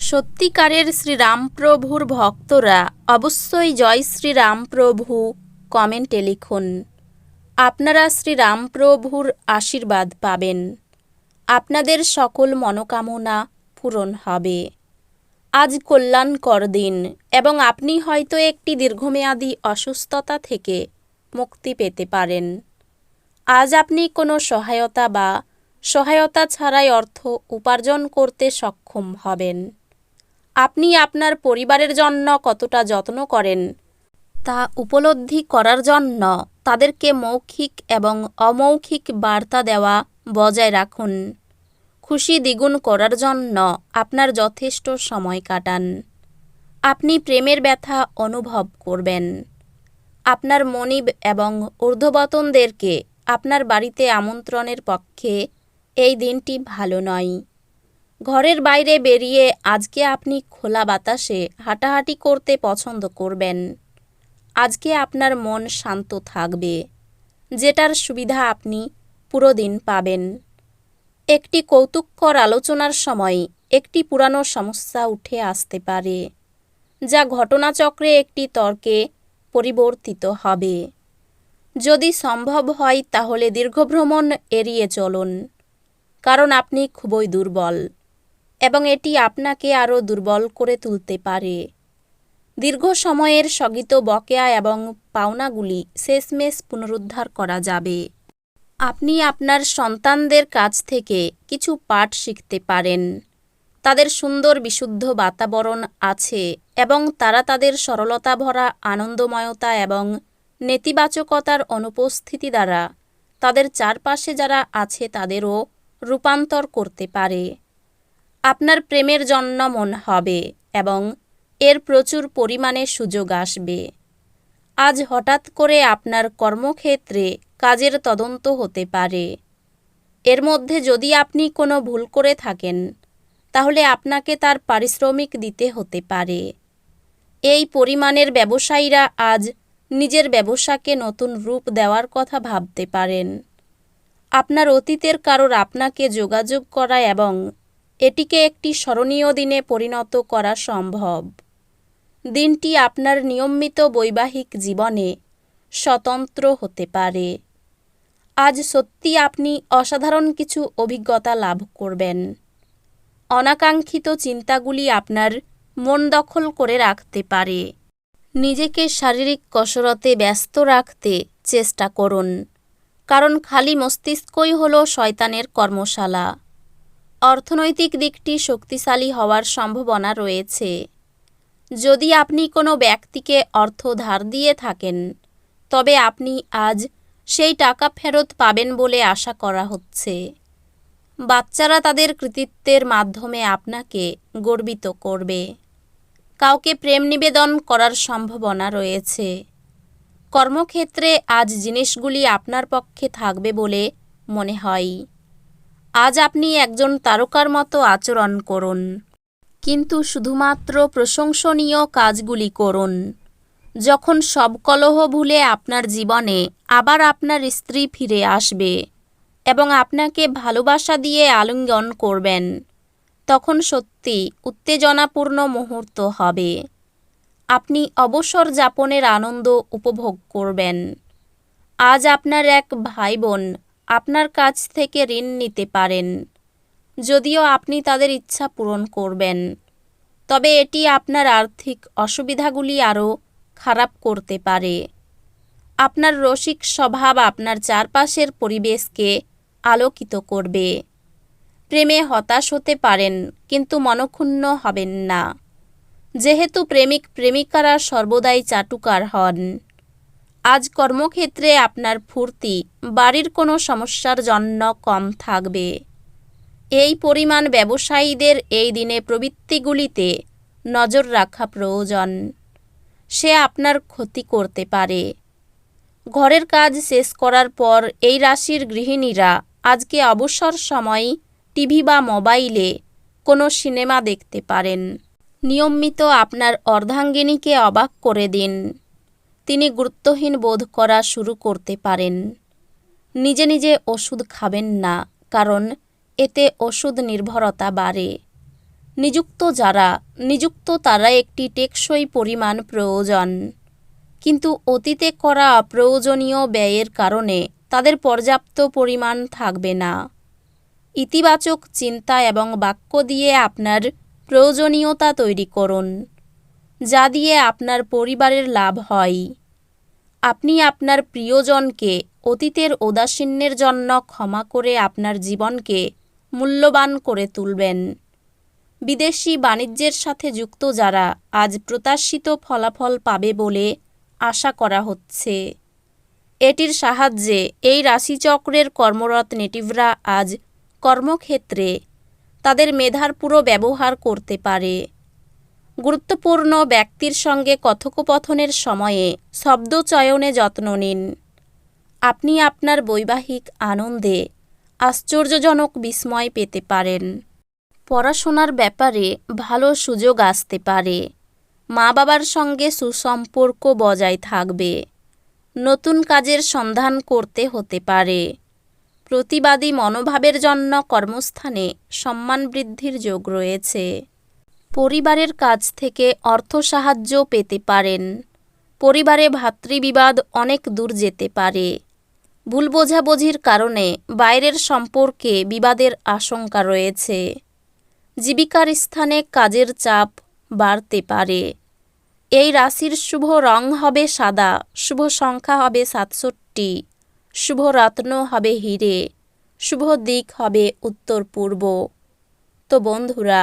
সত্যিকারের শ্রীরামপ্রভুর ভক্তরা অবশ্যই জয় শ্রীরামপ্রভু কমেন্টে লিখুন। আপনারা শ্রীরামপ্রভুর আশীর্বাদ পাবেন। আপনাদের সকল মনোকামনা পূরণ হবে। আজ কল্যাণকর দিন এবং আপনি হয়তো একটি দীর্ঘমেয়াদী অসুস্থতা থেকে মুক্তি পেতে পারেন। আজ আপনি কোনো সহায়তা বা সহায়তা ছাড়াই অর্থ উপার্জন করতে সক্ষম হবেন। আপনি আপনার পরিবারের জন্য কতটা যত্ন করেন? তা উপলব্ধি করার জন্য তাদেরকে মৌখিক এবং অমৌখিক বার্তা দেওয়া বজায় রাখুন। খুশি দ্বিগুণ করার জন্য আপনার যথেষ্ট সময় কাটান। আপনি প্রেমের ব্যথা অনুভব করবেন। আপনার মনিব এবং ঊর্ধ্ববতনদেরকে আপনার বাড়িতে আমন্ত্রণের পক্ষে এই দিনটি ভালো নয়। ঘরের বাইরে বেরিয়ে আজকে আপনি খোলা বাতাসে হাঁটাহাঁটি করতে পছন্দ করবেন। আজকে আপনার মন শান্ত থাকবে। যেটার সুবিধা আপনি পুরো দিন পাবেন। একটি কৌতুককর আলোচনার সময় একটি পুরানো সমস্যা উঠে আসতে পারে, যা ঘটনাচক্রে একটি তর্কে পরিবর্তিত হবে। যদি সম্ভব হয় তাহলে দীর্ঘভ্রমণ এড়িয়ে চলুন, কারণ আপনি খুবই দুর্বল। এবং এটি আপনাকে আরও দুর্বল করে তুলতে পারে। দীর্ঘ সময়ের স্থগিত বকেয়া এবং পাওনাগুলি শেষমেশ পুনরুদ্ধার করা যাবে। আপনি আপনার সন্তানদের কাছ থেকে কিছু পাঠ শিখতে পারেন। তাদের সুন্দর বিশুদ্ধ বাতাবরণ আছে এবং তারা তাদের সরলতা ভরা আনন্দময়তা এবং নেতিবাচকতার অনুপস্থিতি দ্বারা তাদের চারপাশে যারা আছে তাদেরও রূপান্তর করতে পারে। আপনার প্রেমের জন্য মন হবে এবং এর প্রচুর পরিমাণে সুযোগ আসবে। আজ হঠাৎ করে আপনার কর্মক্ষেত্রে কাজের তদন্ত হতে পারে। এর মধ্যে যদি আপনি কোনো ভুল করে থাকেন, তাহলে আপনাকে তার পারিশ্রমিক দিতে হতে পারে। এই পরিমাণের ব্যবসায়ীরা আজ নিজের ব্যবসাকে নতুন রূপ দেওয়ার কথা ভাবতে পারেন। আপনার অতীতের কারোর আপনাকে যোগাযোগ করা এবং এটিকে একটি স্মরণীয় দিনে পরিণত করা সম্ভব। দিনটি আপনার নিয়মিত বৈবাহিক জীবনে স্বতন্ত্র হতে পারে। আজ সত্যি আপনি অসাধারণ কিছু অভিজ্ঞতা লাভ করবেন। অনাকাঙ্ক্ষিত চিন্তাগুলি আপনার মন দখল করে রাখতে পারে। নিজেকে শারীরিক কসরতে ব্যস্ত রাখতে চেষ্টা করুন, কারণ খালি মস্তিষ্কই হল শয়তানের কর্মশালা। অর্থনৈতিক দিকটি শক্তিশালী হওয়ার সম্ভাবনা রয়েছে। যদি আপনি কোনো ব্যক্তিকে অর্থ ধার দিয়ে থাকেন, তবে আপনি আজ সেই টাকা ফেরত পাবেন বলে আশা করা হচ্ছে। বাচ্চারা তাদের কৃতিত্বের মাধ্যমে আপনাকে গর্বিত করবে। কাউকে প্রেম নিবেদন করার সম্ভাবনা রয়েছে। কর্মক্ষেত্রে আজ জিনিসগুলি আপনার পক্ষে থাকবে বলে মনে হয়। আজ আপনি একজন তারকার মতো আচরণ করুন। কিন্তু শুধুমাত্র প্রশংসনীয় কাজগুলি করুন। যখন সব কলহ ভুলে আপনার জীবনে আবার আপনার স্ত্রী ফিরে আসবে এবং আপনাকে ভালোবাসা দিয়ে আলিঙ্গন করবেন, তখন সত্যি উত্তেজনাপূর্ণ মুহূর্ত হবে। আপনি অবসর যাপনের আনন্দ উপভোগ করবেন। আজ আপনার এক ভাই বোন আপনার কাছ থেকে ঋণ নিতে পারেন, যদিও আপনি তাদের ইচ্ছা পূরণ করবেন। তবে এটি আপনার আর্থিক অসুবিধাগুলি আরও খারাপ করতে পারে। আপনার রসিক স্বভাব আপনার চারপাশের পরিবেশকে আলোকিত করবে। প্রেমে হতাশ হতে পারেন, কিন্তু মনক্ষুণ্ণ হবেন না। যেহেতু প্রেমিক প্রেমিকারা সর্বদাই চাটুকার হন। আজ কর্মক্ষেত্রে আপনার ফুর্তি, বাড়ির কোনো সমস্যার জন্য কম থাকবে। এই পরিমাণ ব্যবসায়ীদের এই দিনে প্রবৃত্তিগুলিতে নজর রাখা প্রয়োজন। সে আপনার ক্ষতি করতে পারে। ঘরের কাজ শেষ করার পর এই রাশির গৃহিণীরা আজকে অবসর সময় টিভি বা মোবাইলে কোনো সিনেমা দেখতে পারেন। নিয়মিত আপনার অর্ধাঙ্গিনীকে অবাক করে দিন। তিনি গুরুত্বহীন বোধ করা শুরু করতে পারেন। নিজে নিজে ওষুধ খাবেন না, কারণ এতে ওষুধ নির্ভরতা বাড়ে। নিযুক্ত যারা, নিযুক্ত তারা একটি টেকসই পরিমাণ প্রয়োজন। কিন্তু অতীতে করা অপ্রয়োজনীয় ব্যয়ের কারণে তাদের পর্যাপ্ত পরিমাণ থাকবে না। ইতিবাচক চিন্তা এবং বাক্য দিয়ে আপনার প্রয়োজনীয়তা তৈরি করুন। যা দিয়ে আপনার পরিবারের লাভ হয়। আপনি আপনার প্রিয়জনকে অতীতের ঔদাসীন্যের জন্য ক্ষমা করে আপনার জীবনকে মূল্যবান করে তুলবেন। বিদেশি বাণিজ্যের সাথে যুক্ত যারা আজ প্রত্যাশিত ফলাফল পাবে বলে আশা করা হচ্ছে। এটির সাহায্যে এই রাশিচক্রের কর্মরত নেটিভরা আজ কর্মক্ষেত্রে তাদের মেধার পুরো ব্যবহার করতে পারে। গুরুত্বপূর্ণ ব্যক্তির সঙ্গে কথোপকথনের সময়ে শব্দ চয়নে যত্ন নিন। আপনি আপনার বৈবাহিক আনন্দে আশ্চর্যজনক বিস্ময় পেতে পারেন। পড়াশোনার ব্যাপারে ভালো সুযোগ আসতে পারে। মা বাবার সঙ্গে সুসম্পর্ক বজায় থাকবে। নতুন কাজের সন্ধান করতে হতে পারে। প্রতিবাদী মনোভাবের জন্য কর্মস্থানে সম্মান বৃদ্ধির যোগ রয়েছে। পরিবারের কাছ থেকে অর্থ সাহায্য পেতে পারেন। পরিবারে ভাতৃবিবাদ অনেক দূর যেতে পারে। ভুল বোঝাবুঝির কারণে বাইরের সম্পর্কে বিবাদের আশঙ্কা রয়েছে। জীবিকার স্থানে কাজের চাপ বাড়তে পারে। এই রাশির শুভ রং হবে সাদা, শুভ সংখ্যা হবে সাতষট্টি, শুভ রত্ন হবে হিরে, শুভ দিক হবে উত্তর পূর্ব তো বন্ধুরা